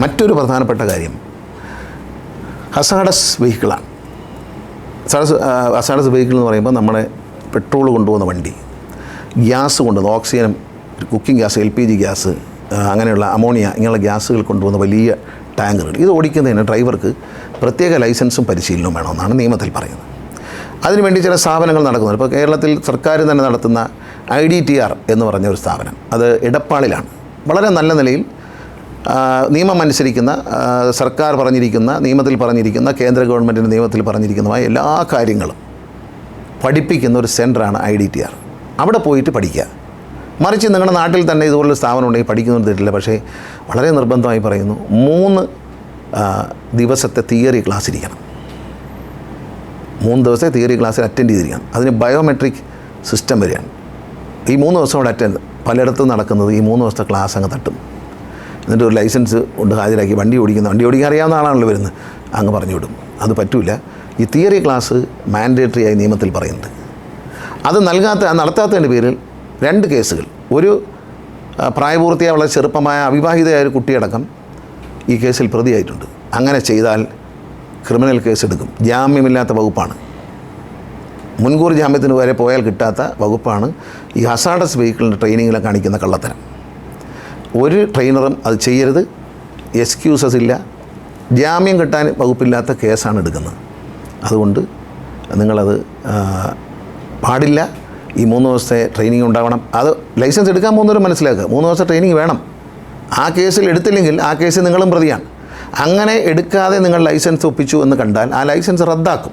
മറ്റൊരു പ്രധാനപ്പെട്ട കാര്യം. ഹസാഡസ് വെഹിക്കിളാണ്. ഹസാഡസ് ഹസാഡസ് വെഹിക്കിൾ എന്ന് പറയുമ്പോൾ നമ്മുടെ പെട്രോൾ കൊണ്ടുപോകുന്ന വണ്ടി ഗ്യാസ് കൊണ്ടുവന്ന് ഓക്സിജനും cooking gas L P G gas അങ്ങനെയുള്ള അമോണിയ ഇങ്ങനെയുള്ള ഗ്യാസുകൾ കൊണ്ടുവന്ന വലിയ ടാങ്കറുകൾ ഇത് ഓടിക്കുന്നതിന് ഡ്രൈവർക്ക് പ്രത്യേക ലൈസൻസും പരിശീലനവും വേണമെന്നാണ് നിയമത്തിൽ പറയുന്നത്. അതിനുവേണ്ടി ചില സ്ഥാപനങ്ങൾ നടക്കുന്നുണ്ട്. ഇപ്പോൾ കേരളത്തിൽ സർക്കാർ തന്നെ നടത്തുന്ന ഐ ഡി ടി ആർ എന്ന് പറഞ്ഞ ഒരു സ്ഥാപനം അത് ഇടപ്പാളിലാണ് വളരെ നല്ല നിലയിൽ നിയമം അനുസരിക്കുന്ന സർക്കാർ പറഞ്ഞിരിക്കുന്ന നിയമത്തിൽ പറഞ്ഞിരിക്കുന്ന കേന്ദ്ര ഗവൺമെന്റിന്റെ നിയമത്തിൽ പറഞ്ഞിരിക്കുന്നതുമായ എല്ലാ കാര്യങ്ങളും പഠിപ്പിക്കുന്ന ഒരു സെന്ററാണ് ഐ ഡി ടി ആർ. അവിടെ പോയിട്ട് പഠിക്കുക. മറിച്ച് നിങ്ങളുടെ നാട്ടിൽ തന്നെ ഇതുപോലുള്ള സ്ഥാപനം ഉണ്ടെങ്കിൽ പഠിക്കുന്നു തെറ്റില്ല പക്ഷേ വളരെ നിർബന്ധമായി പറയുന്നു മൂന്ന് ദിവസത്തെ തിയറി ക്ലാസ് ഇരിക്കണം മൂന്ന് ദിവസത്തെ തിയറി ക്ലാസ്സിൽ അറ്റൻഡ് ചെയ്തിരിക്കണം. അതിന് ബയോമെട്രിക് സിസ്റ്റം വരികയാണ്. ഈ മൂന്ന് ദിവസം അവിടെ അറ്റൻഡ് പലയിടത്തും നടക്കുന്നത് ഈ മൂന്ന് ദിവസത്തെ ക്ലാസ് അങ്ങ് തട്ടും. എന്നിട്ട് ഒരു ലൈസൻസ് കൊണ്ട് ഹാജരാക്കി വണ്ടി ഓടിക്കുന്ന വണ്ടി ഓടിക്കാൻ അറിയാവുന്ന ആളാണല്ലോ വരുന്നത്. അങ്ങ് പറഞ്ഞു വിടും. അത് പറ്റൂല. ഈ തിയറി ക്ലാസ് മാൻഡേറ്ററി ആയി നിയമത്തിൽ പറയുന്നുണ്ട്. അത് നൽകാത്ത നടത്താത്തതിന്റെ പേരിൽ രണ്ട് കേസുകൾ. ഒരു പ്രായപൂർത്തിയായ വളരെ ചെറുപ്പമായ അവിവാഹിതയായ ഒരു കുട്ടിയടക്കം ഈ കേസിൽ പ്രതിയായിട്ടുണ്ട്. അങ്ങനെ ചെയ്താൽ ക്രിമിനൽ കേസ് എടുക്കും ജാമ്യമില്ലാത്ത വകുപ്പാണ്. മുൻകൂർ ജാമ്യത്തിന് വരെ പോയാൽ കിട്ടാത്ത വകുപ്പാണ് ഈ ഹസാഡസ് വെഹിക്കിളിന്റെ ട്രെയിനിങ്ങിലെ കാണിക്കുന്ന കള്ളത്തരം. ഒരു ട്രെയിനറും അത് ചെയ്യരുത്. എക്സ്ക്യൂസസ് ഇല്ല. ജാമ്യം കിട്ടാൻ വകുപ്പില്ലാത്ത കേസാണ് എടുക്കുന്നത്. അതുകൊണ്ട് നിങ്ങളത് പാടില്ല. ഈ മൂന്ന് ദിവസത്തെ ട്രെയിനിങ് ഉണ്ടാവണം. അത് ലൈസൻസ് എടുക്കാൻ പോകുന്നവർ മനസ്സിലാക്കുക. മൂന്ന് ദിവസത്തെ ട്രെയിനിങ് വേണം. ആ കേസിൽ എടുത്തില്ലെങ്കിൽ ആ കേസിൽ നിങ്ങളും പ്രതിയാണ്. അങ്ങനെ എടുക്കാതെ നിങ്ങൾ ലൈസൻസ് ഒപ്പിച്ചു എന്ന് കണ്ടാൽ ആ ലൈസൻസ് റദ്ദാക്കും.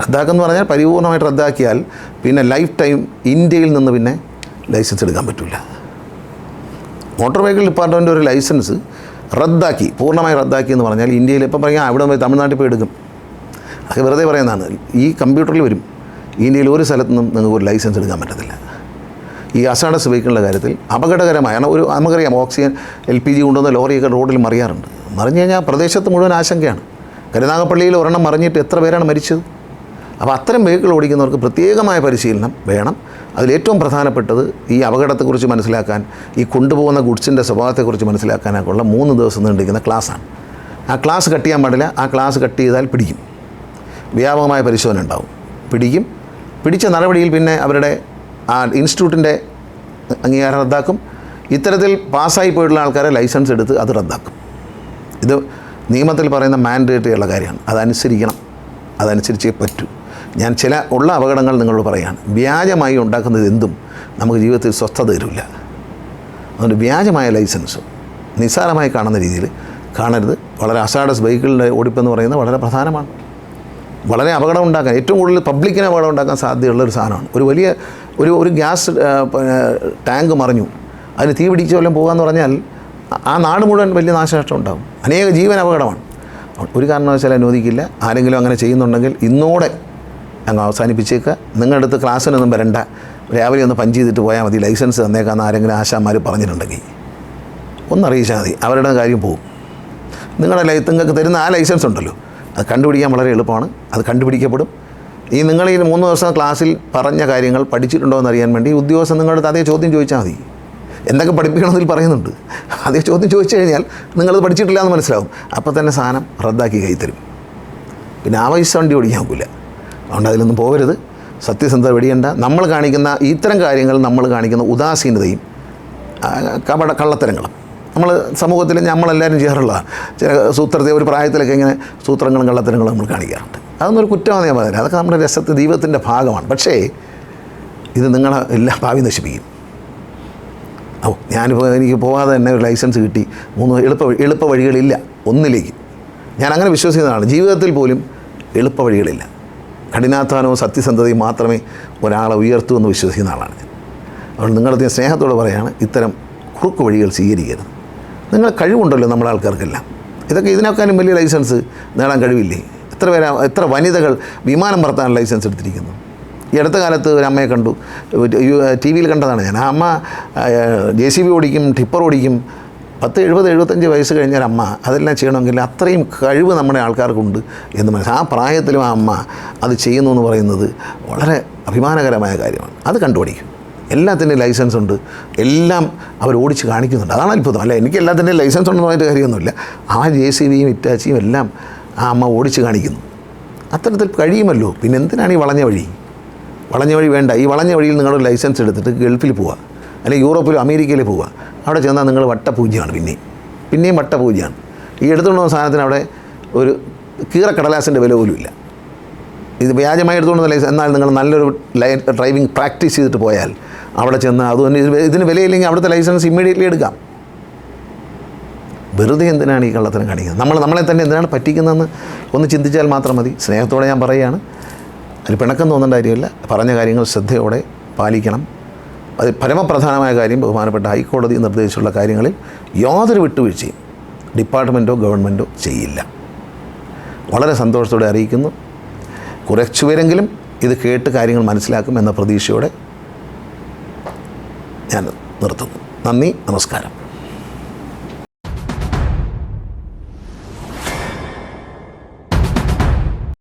റദ്ദാക്കും എന്ന് പറഞ്ഞാൽ പരിപൂർണമായിട്ട് റദ്ദാക്കിയാൽ പിന്നെ ലൈഫ് ടൈം ഇന്ത്യയിൽ നിന്ന് പിന്നെ ലൈസൻസ് എടുക്കാൻ പറ്റില്ല മോട്ടോർ വെഹിക്കിൾ ഡിപ്പാർട്ട്മെന്റ് ഒരു ലൈസൻസ് റദ്ദാക്കി പൂർണമായി റദ്ദാക്കി എന്ന് പറഞ്ഞാൽ ഇന്ത്യയിൽ ഇപ്പം പറയാം അവിടെ പോയി തമിഴ്നാട്ടിൽ പോയി എടുക്കും. അതൊക്കെ വെറുതെ പറയുന്നതാണ്. ഈ കമ്പ്യൂട്ടറിൽ വരും. ഇന്ത്യയിൽ ഒരു സ്ഥലത്തുനിന്നും നിങ്ങൾക്ക് ഒരു ലൈസൻസ് എടുക്കാൻ പറ്റത്തില്ല. ഈ അസാഡസ് വെഹിക്കിളിന്റെ കാര്യത്തിൽ അപകടകരമായ ഒരു നമുക്കറിയാം ഓക്സിജൻ എൽ പി ജി കൊണ്ടുവന്ന ലോറിയൊക്കെ റോഡിൽ മറിയാറുണ്ട്. മറിഞ്ഞു കഴിഞ്ഞാൽ പ്രദേശത്ത് മുഴുവൻ ആശങ്കയാണ്. കരുനാഗപ്പള്ളിയിൽ ഒരെണ്ണം മറിഞ്ഞിട്ട് എത്ര പേരാണ് മരിച്ചത്? അപ്പോൾ അത്തരം വെഹിക്കിൾ ഓടിക്കുന്നവർക്ക് പ്രത്യേകമായ പരിശീലനം വേണം. അതിലേറ്റവും പ്രധാനപ്പെട്ടത് ഈ അപകടത്തെക്കുറിച്ച് മനസ്സിലാക്കാൻ ഈ കൊണ്ടുപോകുന്ന ഗുഡ്സിന്റെ സ്വഭാവത്തെക്കുറിച്ച് മനസ്സിലാക്കാനൊക്കെയുള്ള മൂന്ന് ദിവസം നീണ്ടിരിക്കുന്ന ക്ലാസ്സാണ്. ആ ക്ലാസ് കട്ട് ചെയ്യാൻ പാടില്ല. ആ ക്ലാസ് കട്ട് ചെയ്താൽ പിടിക്കും. വ്യാപകമായ പരിശോധന ഉണ്ടാവും. പിടിക്കും. പിടിച്ച നടപടിയിൽ പിന്നെ അവരുടെ ആ ഇൻസ്റ്റിറ്റ്യൂട്ടിന്റെ അംഗീകാരം റദ്ദാക്കും. ഇത്തരത്തിൽ പാസ്സായി പോയിട്ടുള്ള ആൾക്കാരെ ലൈസൻസ് എടുത്ത് അത് റദ്ദാക്കും. ഇത് നിയമത്തിൽ പറയുന്ന മാൻഡേറ്ററി ഉള്ള കാര്യമാണ്. അതനുസരിക്കണം. അതനുസരിച്ചേ പറ്റൂ. ഞാൻ ചില ഉള്ള അപകടങ്ങൾ നിങ്ങളോട് പറയാണ്. വ്യാജമായി ഉണ്ടാക്കുന്നത് എന്തും നമുക്ക് ജീവിതത്തിൽ സ്വസ്ഥത തരില്ല അതുകൊണ്ട് വ്യാജമായ ലൈസൻസ് നിസ്സാരമായി കാണുന്ന രീതിയിൽ കാണരുത്. വളരെ അസാഡസ് ബൈക്കുകളുടെ ഓടിപ്പെന്ന് പറയുന്നത് വളരെ പ്രധാനമാണ്. വളരെ അപകടം ഉണ്ടാക്കാൻ ഏറ്റവും കൂടുതൽ പബ്ലിക്കിന് അപകടം ഉണ്ടാക്കാൻ സാധ്യതയുള്ള ഒരു സാധനമാണ്. ഒരു വലിയ ഒരു ഒരു ഗ്യാസ് ടാങ്ക് മറിഞ്ഞു. അതിന് തീ പിടിച്ച് വല്ലതും പോകാമെന്ന് പറഞ്ഞാൽ ആ- നാട് മുഴുവൻ വലിയ നാശനഷ്ടം ഉണ്ടാകും. അനേക ജീവൻ അപകടമാണ്. ഒരു കാരണവശാലും അനുവദിക്കില്ല. ആരെങ്കിലും അങ്ങനെ ചെയ്യുന്നുണ്ടെങ്കിൽ ഇന്നോടെ അങ്ങ് അവസാനിപ്പിച്ചേക്കുക നിങ്ങളുടെ അടുത്ത് ക്ലാസ്സിനൊന്നും വരണ്ട. രാവിലെ ഒന്ന് പഞ്ച് ചെയ്തിട്ട് പോയാൽ മതി. ലൈസൻസ് തന്നേക്കാന്ന് ആരെങ്കിലും ആശാന്മാർ പറഞ്ഞിട്ടുണ്ടെങ്കിൽ. ഒന്നറിയിച്ചാൽ മതി. അവരുടെ കാര്യം പോകും നിങ്ങളുടെ ലൈ നിങ്ങൾക്ക് തരുന്ന ആ ലൈസൻസ് ഉണ്ടല്ലോ. അത് കണ്ടുപിടിക്കാൻ വളരെ എളുപ്പമാണ്. അത് കണ്ടുപിടിക്കപ്പെടും. ഈ നിങ്ങളീ മൂന്ന് ദിവസം ക്ലാസ്സിൽ പറഞ്ഞ കാര്യങ്ങൾ പഠിച്ചിട്ടുണ്ടോ എന്ന് അറിയാൻ വേണ്ടി ഉദ്യോഗസ്ഥൻ നിങ്ങളുടെ അതേ ചോദ്യം ചോദിച്ചാൽ മതി. എന്തൊക്കെ പഠിപ്പിക്കണമെന്നതിൽ പറയുന്നുണ്ട്. അതേ ചോദ്യം ചോദിച്ചു കഴിഞ്ഞാൽ നിങ്ങളത് പഠിച്ചിട്ടില്ല എന്ന് മനസ്സിലാവും. അപ്പോൾ തന്നെ സാധനം റദ്ദാക്കി കൈ തരും. പിന്നെ ആ വണ്ടി ഓടിക്കാൻ നോക്കില്ല അതുകൊണ്ട് അതിലൊന്നും പോകരുത്. സത്യസന്ധത വെടിയണ്ട. നമ്മൾ കാണിക്കുന്ന ഇത്തരം കാര്യങ്ങൾ നമ്മൾ കാണിക്കുന്ന ഉദാസീനതയും കപട കള്ളത്തരങ്ങളും. നമ്മൾ സമൂഹത്തിൽ നമ്മളെല്ലാവരും ചെയ്യാറുള്ളതാണ് ചില സൂത്രത്തെ ഒരു പ്രായത്തിലൊക്കെ ഇങ്ങനെ സൂത്രങ്ങളും കള്ളത്തരങ്ങളും നമ്മൾ കാണിക്കാറുണ്ട്. അതൊന്നും ഒരു കുറ്റമാണ് ഞാൻ പറയുന്നത് അതൊക്കെ നമ്മുടെ രസത്തെ ദൈവത്തിന്റെ ഭാഗമാണ്. പക്ഷേ ഇത് നിങ്ങളെ എല്ലാ ഭാവി നശിപ്പിക്കും. ഓ ഞാനിപ്പോൾ എനിക്ക് പോകാതെ തന്നെ ഒരു ലൈസൻസ് കിട്ടി. മൂന്ന് എളുപ്പ എളുപ്പ വഴികളില്ല. ഒന്നിലേക്ക്. ഞാൻ അങ്ങനെ വിശ്വസിക്കുന്നതാണ്. ജീവിതത്തിൽ പോലും എളുപ്പ വഴികളില്ല. കഠിനാധ്വാനവും സത്യസന്ധതയും മാത്രമേ ഒരാളെ ഉയർത്തൂ എന്ന് വിശ്വസിക്കുന്ന ആളാണ് അതുകൊണ്ട് നിങ്ങളുടെ സ്നേഹത്തോട് പറയാണ് ഇത്തരം കുറുക്ക് വഴികൾ സ്വീകരിക്കരുത്. നിങ്ങൾ കഴിവുണ്ടല്ലോ നമ്മുടെ ആൾക്കാർക്കെല്ലാം. ഇതൊക്കെ ഇതിനേക്കാളും വലിയ ലൈസൻസ് നേടാൻ കഴിവില്ലേ? എത്ര പേരാ എത്ര വനിതകൾ വിമാനം പറത്താൻ ലൈസൻസ് എടുത്തിരിക്കുന്നു? ഈ അടുത്ത കാലത്ത് ഒരു അമ്മയെ കണ്ടു ടി വിയിൽ കണ്ടതാണ് ഞാൻ. ആ അമ്മ ജെ സി ബി ഓടിക്കും ടിപ്പർ ഓടിക്കും പത്ത് എഴുപത് എഴുപത്തഞ്ച് വയസ്സ് കഴിഞ്ഞ അമ്മ അതെല്ലാം ചെയ്യണമെങ്കിൽ അത്രയും കഴിവ് നമ്മുടെ ആൾക്കാർക്കുണ്ട് എന്ന് മനസ്സിലായി ആ പ്രായത്തിലും ആ അമ്മ അത് ചെയ്യുന്നു എന്ന് പറയുന്നത് വളരെ അഭിമാനകരമായ കാര്യമാണ്. അത് കണ്ടുപിടിക്കും. എല്ലാത്തിന്റെയും ലൈസൻസ് ഉണ്ട്. എല്ലാം അവർ ഓടിച്ച് കാണിക്കുന്നുണ്ട്. അതാണ് അത്ഭുതം. അല്ല എനിക്ക് എല്ലാത്തിന്റെയും ലൈസൻസ് ഉണ്ടെന്ന് പറഞ്ഞിട്ട് കാര്യമൊന്നുമില്ല. ആ ജെ സി ബിയും ഇറ്റാച്ചിയും എല്ലാം ആ അമ്മ ഓടിച്ച് കാണിക്കുന്നു. അത്തരത്തിൽ കഴിയുമല്ലോ? പിന്നെ എന്തിനാണ് ഈ വളഞ്ഞ വഴി? വളഞ്ഞ വഴി വേണ്ട. ഈ വളഞ്ഞ വഴിയിൽ നിങ്ങളുടെ ലൈസൻസ് എടുത്തിട്ട് ഗൾഫിൽ പോവുക അല്ലെങ്കിൽ യൂറോപ്പിലോ അമേരിക്കയിൽ പോവുക അവിടെ ചെന്നാൽ നിങ്ങൾ വട്ടപൂജ്യമാണ് പിന്നെയും. പിന്നെയും വട്ടപൂജ്യമാണ് ഈ എടുത്തുകൊണ്ട് പോകുന്ന സാധനത്തിന് അവിടെ ഒരു കീറക്കടലാസിന്റെ വില പോലും ഇല്ല ഇത് വ്യാജമായി എടുത്തുകൊണ്ട് വന്ന എന്നാൽ നിങ്ങൾ നല്ലൊരു ഡ്രൈവിംഗ് പ്രാക്ടീസ് ചെയ്തിട്ട് പോയാൽ അവിടെ ചെന്ന് അതുകൊണ്ട് ഇതിന് വിലയില്ലെങ്കിൽ അവിടുത്തെ ലൈസൻസ് ഇമ്മീഡിയറ്റ്ലി എടുക്കാം. വെറുതെ എന്തിനാണ് ഈ കള്ളത്തരം കാണിക്കുന്നത്? നമ്മൾ നമ്മളെ തന്നെ എന്തിനാണ് പറ്റിക്കുന്നതെന്ന് ഒന്ന് ചിന്തിച്ചാൽ മാത്രം മതി. സ്നേഹത്തോടെ ഞാൻ പറയുകയാണ്. അതിൽ പിണക്കം തോന്നേണ്ട കാര്യമില്ല. പറഞ്ഞ കാര്യങ്ങൾ ശ്രദ്ധയോടെ പാലിക്കണം. അത് പരമപ്രധാനമായ കാര്യം ബഹുമാനപ്പെട്ട ഹൈക്കോടതി നിർദ്ദേശിച്ചുള്ള കാര്യങ്ങളിൽ യാതൊരു വിട്ടുവീഴ്ചയും ഡിപ്പാർട്ട്മെന്റോ ഗവൺമെന്റോ ചെയ്യില്ല. വളരെ സന്തോഷത്തോടെ അറിയിക്കുന്നു. കുറച്ചുപേരെങ്കിലും ഇത് കേട്ട് കാര്യങ്ങൾ മനസ്സിലാക്കും എന്ന പ്രതീക്ഷയോടെ ഞാൻ നിർത്തുന്നു. നന്ദി നമസ്കാരം.